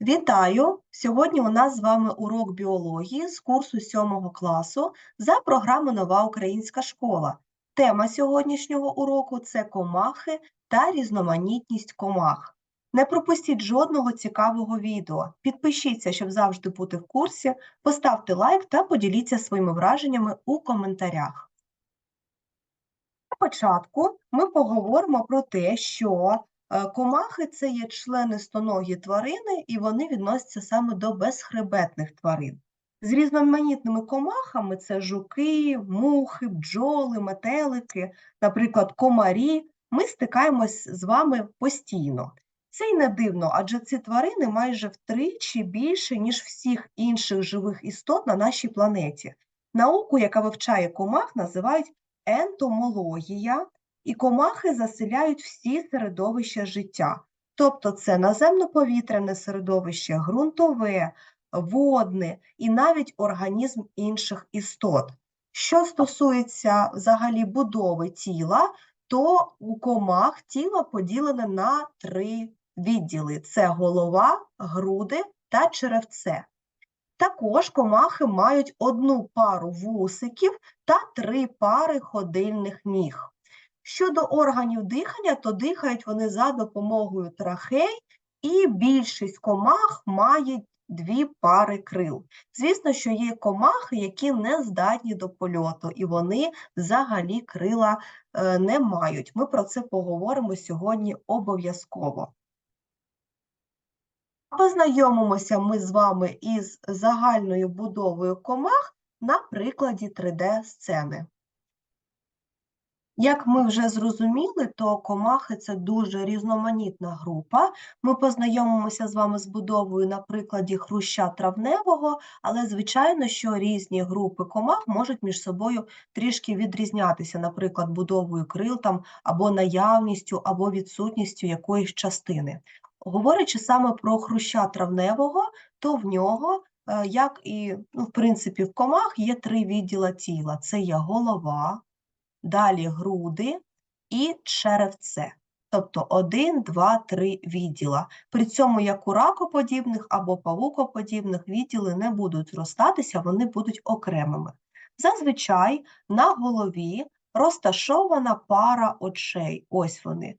Вітаю! Сьогодні у нас з вами урок біології з курсу 7 класу за програмою Нова Українська школа. Тема сьогоднішнього уроку це комахи та різноманітність комах. Не пропустіть жодного цікавого відео. Підпишіться, щоб завжди бути в курсі, поставте лайк та поділіться своїми враженнями у коментарях. На початку ми поговоримо про те, що комахи це є члени стоногі тварини, і вони відносяться саме до безхребетних тварин. З різноманітними комахами це жуки, мухи, бджоли, метелики, наприклад, комарі. Ми стикаємось з вами постійно. Це й не дивно, адже ці тварини майже втричі більше, ніж всіх інших живих істот на нашій планеті. Науку, яка вивчає комах, називають ентомологія, і комахи заселяють всі середовища життя. Тобто це наземно-повітряне середовище, ґрунтове, водне і навіть організм інших істот. Що стосується взагалі будови тіла, то у комах тіло поділене на три відділи: це голова, груди та черевце. Також комахи мають одну пару вусиків та три пари ходильних ніг. Щодо органів дихання, то дихають вони за допомогою трахей, і більшість комах має дві пари крил. Звісно, що є комахи, які не здатні до польоту, і вони взагалі крила е, не мають. Ми про це поговоримо сьогодні обов'язково. Познайомимося ми з вами із загальною будовою комах на прикладі 3D-сцени. Як ми вже зрозуміли, то комахи це дуже різноманітна група. Ми познайомимося з вами з будовою на прикладі хруща травневого, але, звичайно, що різні групи комах можуть між собою трішки відрізнятися, наприклад, будовою крил там, або наявністю, або відсутністю якоїсь частини. Говорячи саме про хруща травневого, то в нього, е, як і ну, в принципі в комах, є три відділа тіла: це є голова далі груди і черевце. Тобто 1, 2, 3 відділа. При цьому як у ракоподібних або павукоподібних відділи не будуть зростатися, вони будуть окремими. Зазвичай на голові розташована пара очей. Ось вони.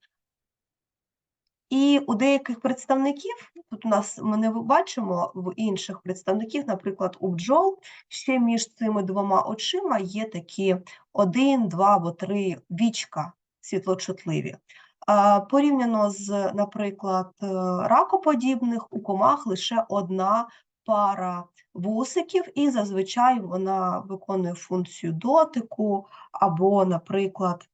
І у деяких представників, тут у нас ми не бачимо в інших представників, наприклад, у бджол, ще між цими двома очима є такі один, два або три вічка світлочутливі. Порівняно з, наприклад, е, ракоподібних, у комах лише одна пара вусиків, і зазвичай вона виконує функцію дотику, або, наприклад,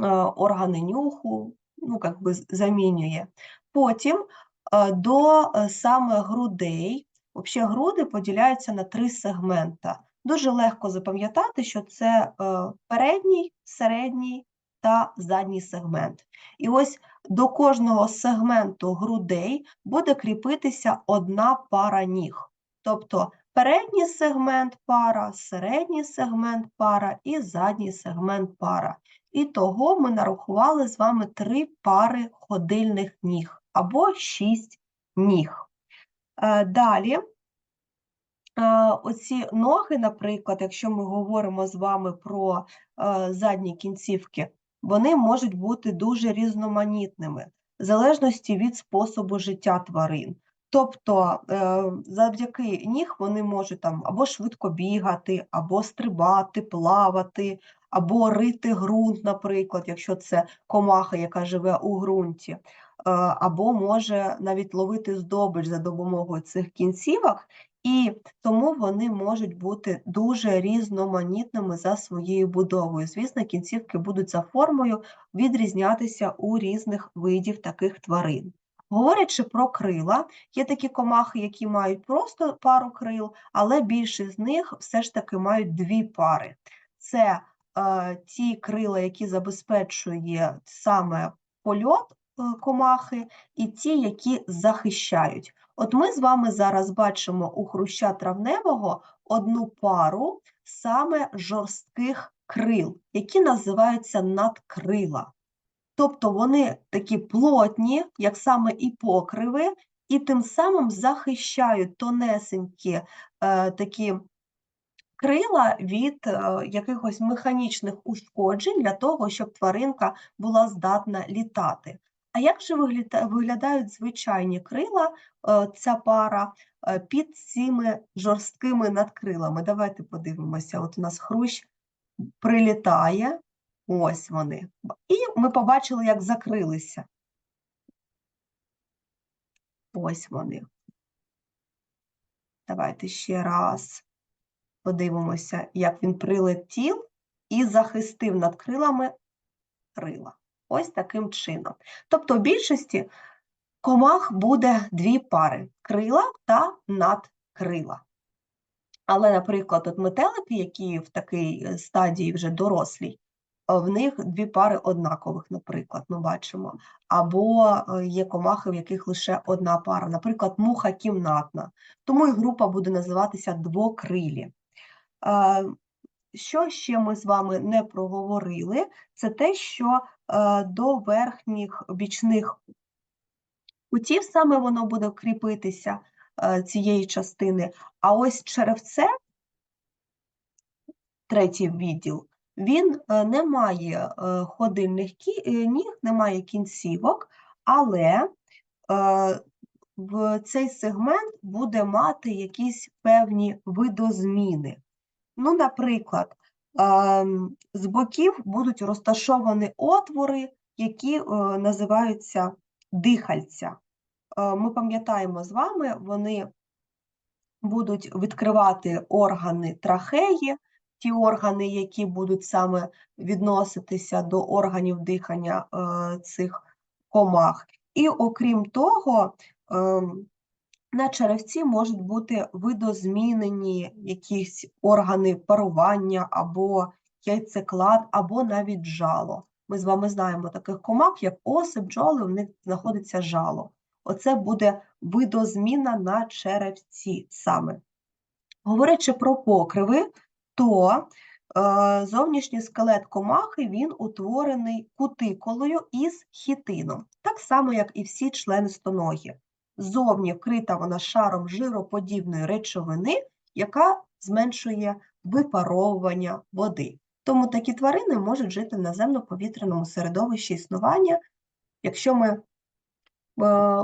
е, органи нюху, ну, как би замінює. Потім е, до е, саме грудей, взагалі груди поділяються на три сегмента. Дуже легко запам'ятати, що це е, передній, середній та задній сегмент. І ось до кожного сегменту грудей буде кріпитися одна пара ніг. Тобто передній сегмент пара, середній сегмент пара і задній сегмент пара. І того ми нарахували з вами три пари ходильних ніг або шість ніг. Е, далі, е, оці ноги, наприклад, якщо ми говоримо з вами про е, задні кінцівки, вони можуть бути дуже різноманітними, в залежності від способу життя тварин. Тобто завдяки ніг вони можуть там або швидко бігати, або стрибати, плавати, або рити ґрунт, наприклад, якщо це комаха, яка живе у ґрунті, е, або може навіть ловити здобич за допомогою цих кінцівок, і тому вони можуть бути дуже різноманітними за своєю будовою. Звісно, кінцівки будуть за формою відрізнятися у різних видів таких тварин. Говорячи про крила, є такі комахи, які мають просто пару крил, але більшість з них все ж таки мають дві пари. Це ті крила, які забезпечує саме польот е, комахи, і ті, які захищають. От ми з вами зараз бачимо у хруща травневого одну пару саме жорстких крил, які називаються надкрила. Тобто вони такі плотні, як саме і покриви, і тим самим захищають тонесенькі е, такі крила від е, якихось механічних ушкоджень для того, щоб тваринка була здатна літати. А як же виглядають звичайні крила, е, ця пара е, під цими жорсткими надкрилами? Давайте подивимося. От у нас хрущ прилітає, ось вони. І ми побачили, як закрилися. Ось вони. Давайте ще раз подивимося, як він прилетів і захистив над крилами крила. Ось таким чином. Тобто, в більшості комах буде дві пари крила та надкрила. Але, наприклад, от метелики, які в такій стадії вже дорослій, в них дві пари однакових, наприклад, ми бачимо. Або е, є комахи, в яких лише одна пара, наприклад, муха кімнатна. Тому і група буде називатися двокрилі. Е, Що ще ми з вами не проговорили, це те, що е, до верхніх бічних кутів саме воно буде кріпитися цієї частини. А ось черевце, третій відділ, він е, не має е, ходильних е, ніг, не має кінцівок, але в цей сегмент буде мати якісь певні видозміни. Ну, наприклад, з боків будуть розташовані отвори, які називаються дихальця. Ми пам'ятаємо з вами, вони будуть відкривати органи трахеї, ті органи, які будуть саме відноситися до органів дихання е, цих комах. І окрім того, ем, на черевці можуть бути видозмінені якісь органи парування або яйцеклад, або навіть жало. Ми з вами знаємо таких комах, як оси, бджоли, в них знаходиться жало. Оце буде видозміна на черевці саме. Говорячи про покриви, то е, зовнішній скелет комахи він утворений кутикулою із хітином, так само, як і всі члени стоногі. Зовні вкрита вона шаром жироподібної речовини, яка зменшує випаровування води. Тому такі тварини можуть жити в наземно-повітряному середовищі існування. Якщо ми е,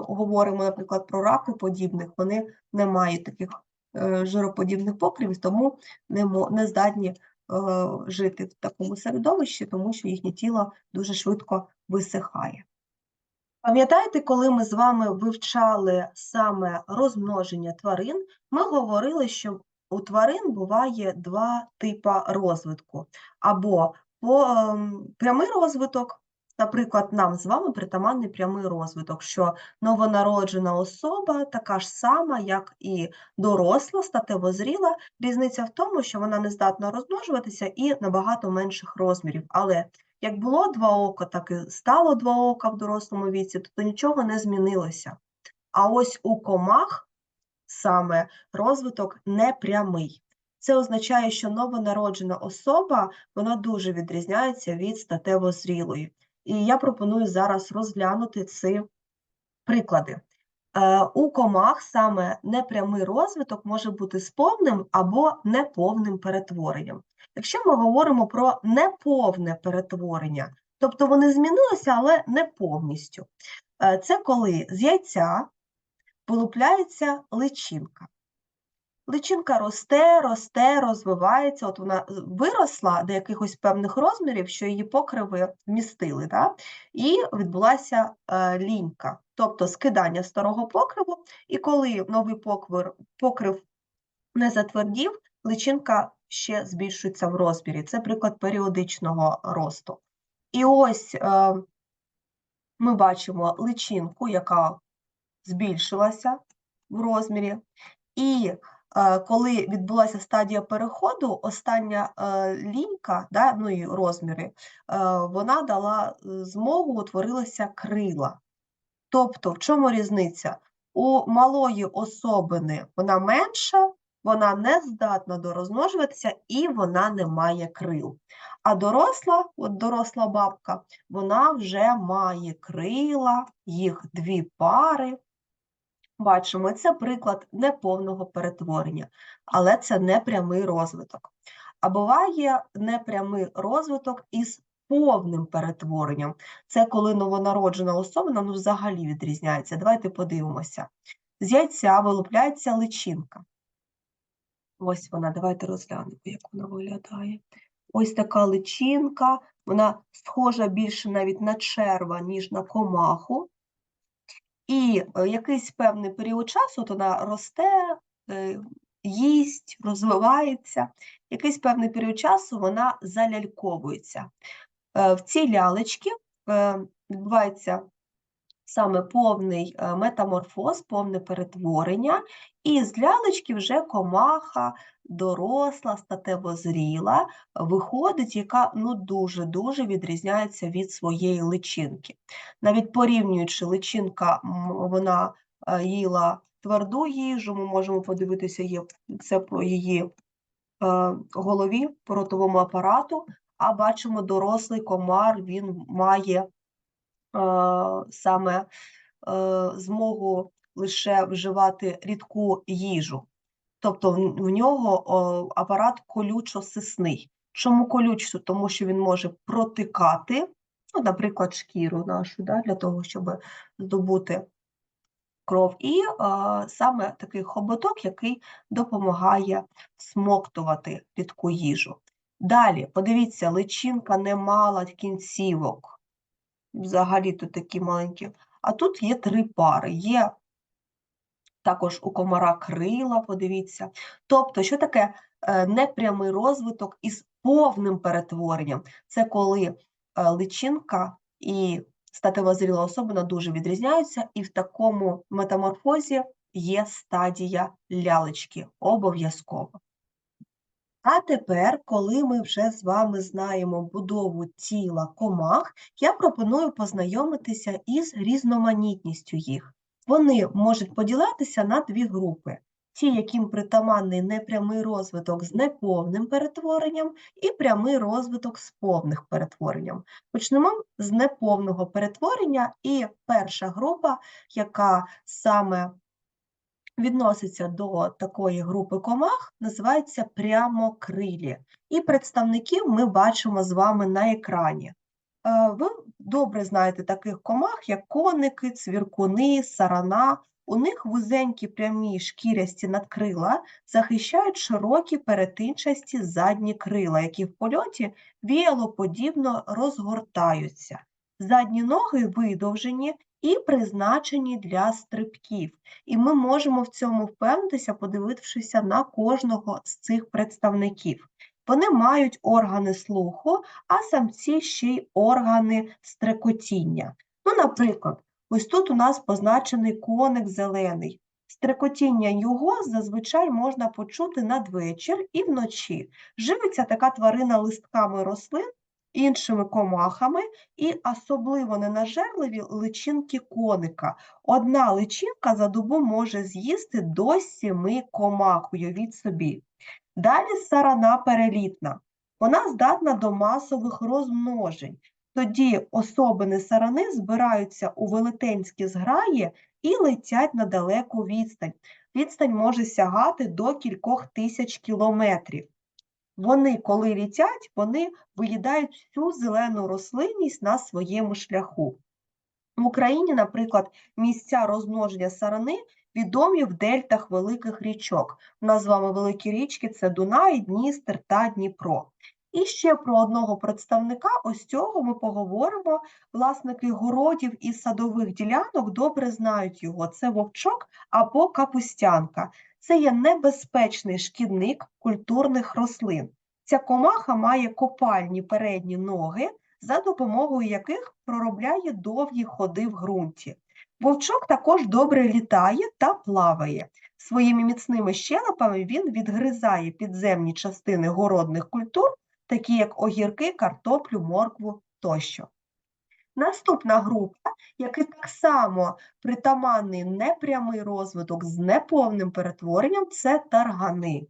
говоримо, наприклад, про ракоподібних, вони не мають таких жироподібних покривів, тому не, не здатні е, жити в такому середовищі, тому що їхнє тіло дуже швидко висихає. Пам'ятаєте, коли ми з вами вивчали саме розмноження тварин, ми говорили, що у тварин буває два типи розвитку. Або ем, прямий розвиток, наприклад, нам з вами притаманний прямий розвиток, що новонароджена особа така ж сама, як і доросла, статево зріла. Різниця в тому, що вона не здатна розмножуватися і набагато менших розмірів. Але як було два ока, так і стало два ока в дорослому віці, тобто нічого не змінилося. А ось у комах саме розвиток непрямий. Це означає, що новонароджена особа вона дуже відрізняється від статево зрілої. І я пропоную зараз розглянути ці приклади. Е, У комах саме непрямий розвиток може бути з повним або неповним перетворенням. Якщо ми говоримо про неповне перетворення, тобто вони змінилися, але не повністю, е, це коли з яйця вилупляється личинка. Личинка росте, росте, розвивається. От вона виросла до якихось певних розмірів, що її покриви вмістили, да? і відбулася е, лінька, тобто скидання старого покриву. І коли новий поквир, покрив не затвердів, личинка ще збільшується в розмірі. Це приклад періодичного росту. І ось е, ми бачимо личинку, яка збільшилася в розмірі. І е, коли відбулася стадія переходу, остання е, лінька, да, ну і розміри, е, вона дала е, змогу, утворилися крила. Тобто, в чому різниця? У малої особини вона менша, вона не здатна дорозмножуватися і вона не має крил. А доросла, от доросла бабка, вона вже має крила, їх дві пари, Бачимо, це приклад неповного перетворення, але це не прямий розвиток. А буває непрямий розвиток із повним перетворенням. Це коли новонароджена особина ну, взагалі відрізняється. Давайте подивимося. З яйця вилупляється личинка. Ось вона, давайте розглянемо, як вона виглядає. Ось така личинка, вона схожа більше навіть на черва, ніж на комаху. І е, якийсь певний період часу от вона росте, е, їсть, розвивається. Якийсь певний період часу вона заляльковується. Е, В цій лялечці відбувається саме повний е, метаморфоз, повне перетворення, і з лялечки вже комаха доросла, статево зріла, виходить, яка ну дуже-дуже відрізняється від своєї личинки. Навіть порівнюючи личинка, вона е, їла тверду їжу, ми можемо подивитися це по її е, голові, по ротовому апарату, а бачимо дорослий комар, він має саме е, змогу лише вживати рідку їжу. Тобто в, нього апарат колючо-сисний. Чому колючо? Тому що він може протикати, ну, наприклад, шкіру нашу, да, для того, щоб здобути кров, і е, саме такий хоботок, який допомагає смоктувати рідку їжу. Далі, подивіться, личинка не мала кінцівок. Взагалі тут такі маленькі. А тут є три пари. Є також у комара крила, подивіться. Тобто, що таке е, непрямий розвиток із повним перетворенням? Це коли е, личинка і статева зріла особина дуже відрізняються, і в такому метаморфозі є стадія лялечки обов'язково. А тепер, коли ми вже з вами знаємо будову тіла комах, я пропоную познайомитися із різноманітністю їх. Вони можуть поділятися на дві групи: ті, яким притаманний непрямий розвиток з неповним перетворенням, і прямий розвиток з повних перетворенням. Почнемо з неповного перетворення, і перша група, яка саме відноситься до такої групи комах, називається прямокрилі. І представників ми бачимо з вами на екрані. Е, Ви добре знаєте таких комах, як коники, цвіркуни, сарана. У них вузенькі прямі шкірясті надкрила захищають широкі перетинчасті задні крила, які в польоті віялоподібно розгортаються. Задні ноги видовжені і призначені для стрибків. І ми можемо в цьому впевнитися, подивившися на кожного з цих представників. Вони мають органи слуху, а самці ще й органи стрекотіння. Ну, наприклад, ось тут у нас позначений коник зелений. Стрекотіння його зазвичай можна почути надвечір і вночі. Живиться така тварина листками рослин, іншими комахами і особливо ненажерливі личинки коника. Одна личинка за добу може з'їсти до сіми комах, уявіть собі. Далі сарана перелітна. Вона здатна до масових розмножень. Тоді особини сарани збираються у велетенські зграї і летять на далеку відстань. Відстань може сягати до кількох тисяч кілометрів. Вони, коли літять, вони виїдають всю зелену рослинність на своєму шляху. В Україні, наприклад, місця розмноження сарани відомі в дельтах великих річок. У нас з вами великі річки це Дунай, Дністер та Дніпро. І ще про одного представника, ось цього ми поговоримо. Власники городів і садових ділянок добре знають його. Це вовчок або капустянка. Це є небезпечний шкідник культурних рослин. Ця комаха має копальні передні ноги, за допомогою яких проробляє довгі ходи в ґрунті. Вовчок також добре літає та плаває. Своїми міцними щелепами він відгризає підземні частини городних культур, такі як огірки, картоплю, моркву тощо. Наступна група, який так само притаманний непрямий розвиток з неповним перетворенням, це таргани.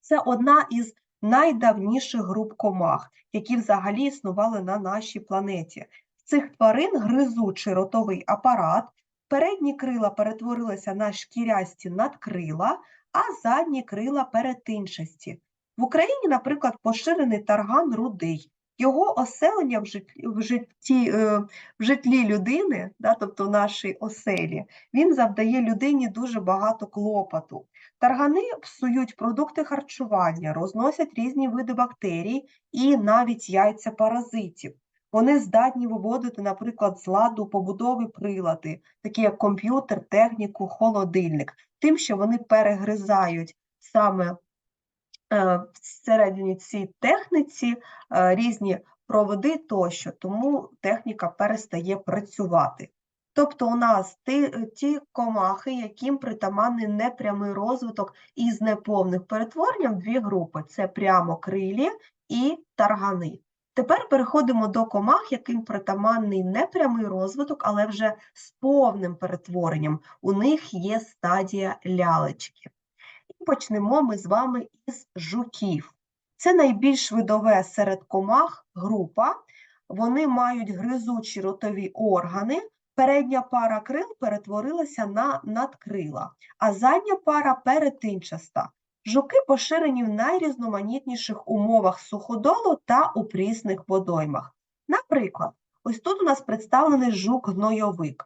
Це одна із найдавніших груп комах, які взагалі існували на нашій планеті. В цих тварин гризучий ротовий апарат, передні крила перетворилися на шкірясті надкрила, а задні крила перетинчасті. В Україні, наприклад, поширений тарган рудий. Його оселення в житлі, в житті, е, в житлі людини, да, тобто в нашій оселі, він завдає людині дуже багато клопоту. Таргани псують продукти харчування, розносять різні види бактерій і навіть яйця паразитів. Вони здатні виводити, наприклад, з ладу побудові прилади, такі як комп'ютер, техніку, холодильник, тим, що вони перегризають саме всередині цій техніці е, різні проводи тощо, тому техніка перестає працювати. Тобто у нас ті, ті комахи, яким притаманний непрямий розвиток із неповним перетворенням, дві групи це прямокрилі і таргани. Тепер переходимо до комах, яким притаманний непрямий розвиток, але вже з повним перетворенням. У них є стадія лялечки. Почнемо ми з вами із жуків. Це найбільш видове серед комах група. Вони мають гризучі ротові органи. Передня пара крил перетворилася на надкрила, а задня пара перетинчаста. Жуки поширені в найрізноманітніших умовах суходолу та у прісних водоймах. Наприклад, ось тут у нас представлений жук-гнойовик.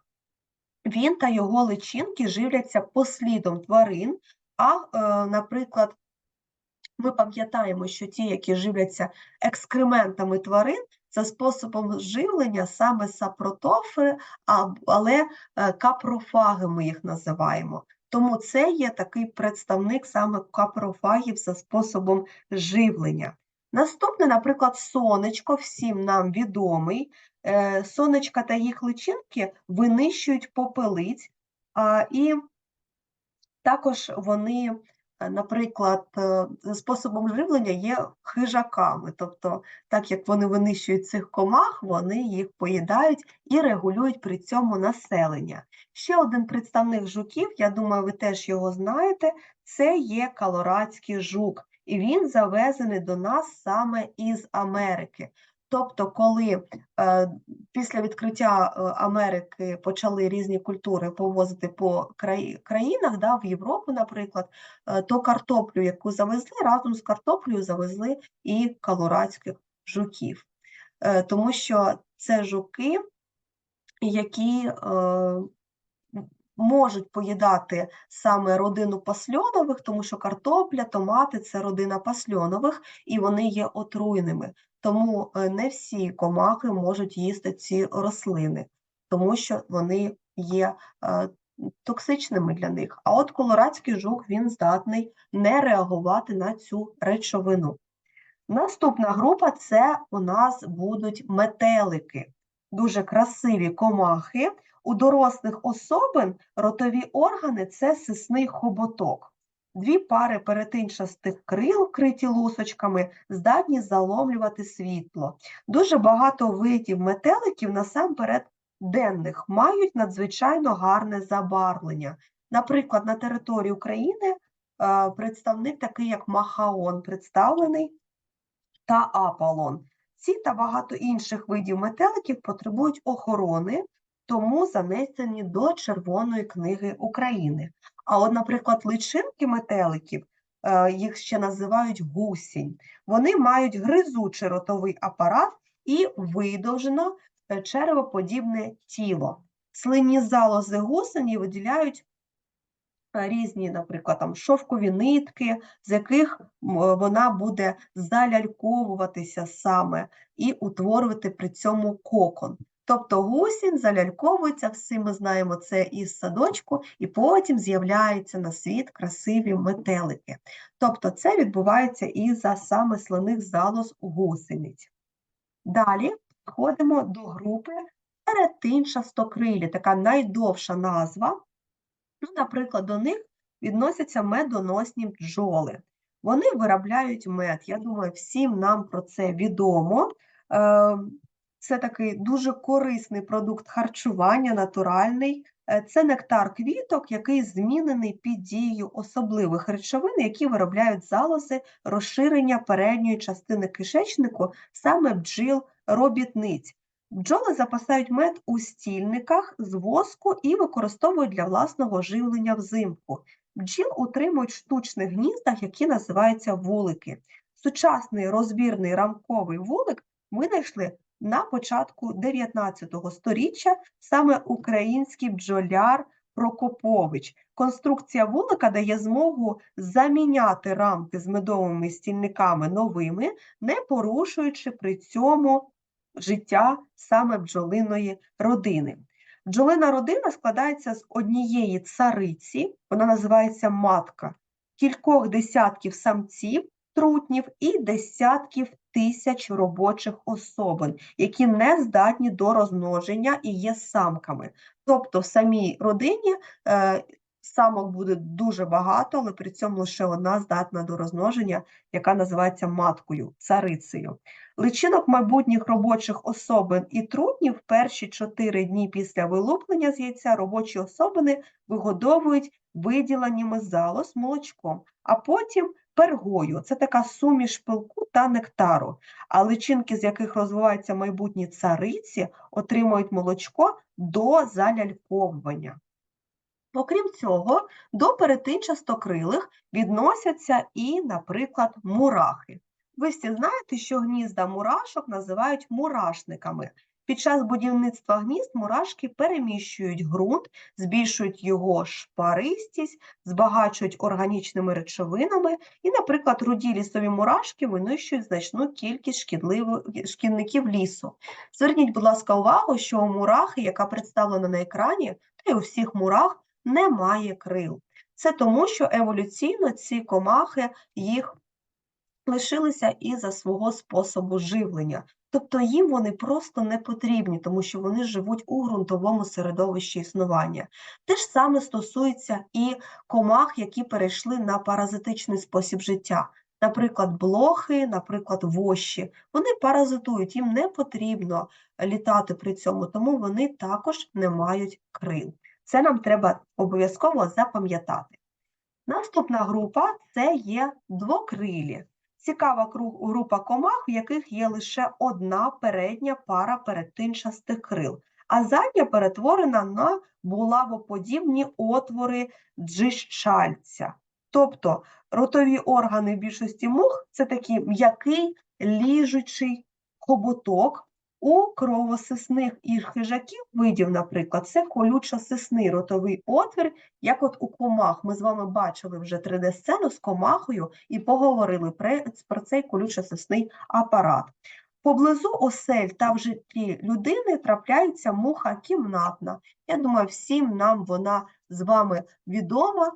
Він та його личинки живляться послідом тварин, а, е, наприклад, ми пам'ятаємо, що ті, які живляться екскрементами тварин, за способом живлення саме сапротофи, але е, капрофаги ми їх називаємо. Тому це є такий представник саме капрофагів за способом живлення. Наступне, наприклад, сонечко, всім нам відомий. Е, сонечка та їх личинки винищують попелиць, і також вони Е, наприклад, е, способом живлення є хижаками, тобто, так як вони винищують цих комах, вони їх поїдають і регулюють при цьому населення. Ще один представник жуків, я думаю, ви теж його знаєте, це є Калорадський жук, і він завезений до нас саме із Америки. Тобто, коли е, після відкриття е, Америки почали різні культури повозити по краї, країнах, да, в Європу, наприклад, е, то картоплю, яку завезли, разом з картоплею завезли і колорадських жуків. Е, тому що це жуки, які е, можуть поїдати саме родину пасльонових, тому що картопля, томати це родина пасльонових, і вони є отруйними. Тому е, не всі комахи можуть їсти ці рослини, тому що вони є е, токсичними для них. А от колорадський жук він здатний не реагувати на цю речовину. Наступна група це у нас будуть метелики, дуже красиві комахи. У дорослих особин ротові органи це сисний хоботок. Дві пари перетинчастих крил, вкриті лусочками, здатні заломлювати світло. Дуже багато видів метеликів насамперед денних мають надзвичайно гарне забарвлення. Наприклад, на території України е, представник такий, як Махаон, представлений та Аполлон. Ці та багато інших видів метеликів потребують охорони, тому занесені до Червоної книги України. А от, наприклад, личинки метеликів, е, їх ще називають гусінь, вони мають гризучий ротовий апарат і видовжено е, червоподібне тіло. Слинні залози гусені виділяють е, різні, наприклад, там шовкові нитки, з яких вона буде заляльковуватися саме і утворювати при цьому кокон. Тобто гусінь заляльковується, всі ми знаємо це із садочку, і потім з'являються на світ красиві метелики. Тобто це відбувається із за саме слиних залоз гусениць. Далі входимо до групи перетинчастокрилі, така найдовша назва. Ну, Наприклад, до них відносяться медоносні бджоли. Вони виробляють мед. Я думаю, всім нам про це відомо. Це такий дуже корисний продукт харчування, натуральний. Е, це нектар квіток, який змінений під дією особливих речовин, які виробляють залози розширення передньої частини кишечнику, саме бджіл робітниць. Бджоли запасають мед у стільниках з воску і використовують для власного живлення взимку. Бджіл утримують в штучних гніздах, які називаються вулики. Сучасний розбірний рамковий вулик винайшли на початку 19 століття саме український бджоляр Прокопович. Конструкція вулика дає змогу заміняти рамки з медовими стільниками новими, не порушуючи при цьому життя саме бджолиної родини. Бджолина родина складається з однієї цариці, вона називається матка, кількох десятків самців, трутнів і десятків тисяч робочих особин, які не здатні до розмноження і є самками. Тобто в самій родині е, самок буде дуже багато, але при цьому лише одна здатна до розмноження, яка називається маткою, царицею. Личинок майбутніх робочих особин і трутнів перші 4 дні після вилуплення з яйця робочі особини вигодовують виділеннями залоз молочком, а потім пергою. Це така суміш пилку та нектару. А личинки, з яких розвиваються майбутні цариці, отримують молочко до заляльковування. Окрім цього, до перетинчастокрилих відносяться і, наприклад, мурахи. Ви всі знаєте, що гнізда мурашок називають мурашниками. Під час будівництва гнізд мурашки переміщують ґрунт, збільшують його шпаристість, збагачують органічними речовинами і, наприклад, руді лісові мурашки винищують значну кількість шкідників лісу. Зверніть, будь ласка, увагу, що у мурахи, яка представлена на екрані, та й у всіх мурах немає крил. Це тому, що еволюційно ці комахи їх лишилися із-за свого способу живлення. Тобто їм вони просто не потрібні, тому що вони живуть у ґрунтовому середовищі існування. Те ж саме стосується і комах, які перейшли на паразитичний спосіб життя. Наприклад, блохи, наприклад, вощі. Вони паразитують, їм не потрібно літати при цьому, тому вони також не мають крил. Це нам треба обов'язково запам'ятати. Наступна група це є двокрилі. Цікава група комах, в яких є лише одна передня пара перетинчастих крил, а задня перетворена на булавоподібні отвори джищальця. Тобто ротові органи більшості мух це такий м'який ліжучий хоботок, у кровосисних і хижаків видів, наприклад, це колючо-сисний ротовий отвір, як от у комах. Ми з вами бачили вже 3D-сцену з комахою і поговорили про цей колючо-сисний апарат. Поблизу осель та в житті людини трапляється муха кімнатна. Я думаю, всім нам вона з вами відома,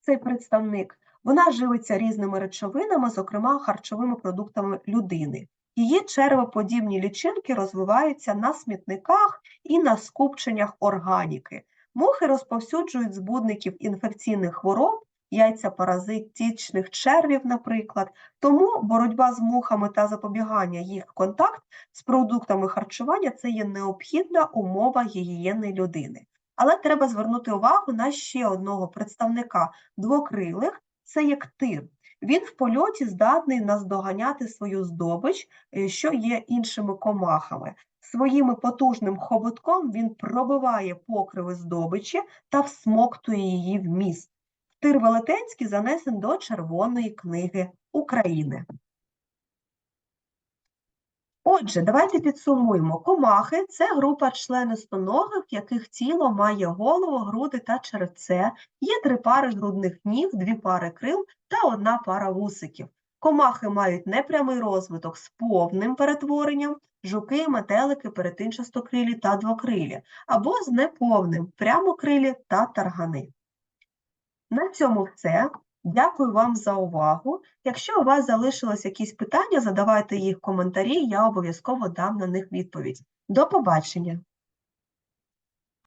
цей представник. Вона живиться різними речовинами, зокрема харчовими продуктами людини. Її червоподібні лічинки розвиваються на смітниках і на скупченнях органіки. Мухи розповсюджують збудників інфекційних хвороб, яйця паразитичних червів, наприклад. Тому боротьба з мухами та запобігання їх контакт з продуктами харчування це є необхідна умова гігієни людини. Але треба звернути увагу на ще одного представника двокрилих це як тир. Він в польоті здатний наздоганяти свою здобич, е, що є іншими комахами. Своїм потужним хоботком він пробиває покриви здобичі та всмоктує її в міст. Тир Велетенський занесен до Червоної книги України. Отже, давайте підсумуємо. Комахи це група членистоногих, яких тіло має голову, груди та черевце, є три пари грудних ніг, дві пари крил та одна пара вусиків. Комахи мають непрямий розвиток з повним перетворенням, жуки, метелики, перетинчастокрилі та двокрилі, або з неповним прямокрилі та таргани. На цьому все. Дякую вам за увагу. Якщо у вас залишилось якісь питання, задавайте їх в коментарі, я обов'язково дам на них відповідь. До побачення!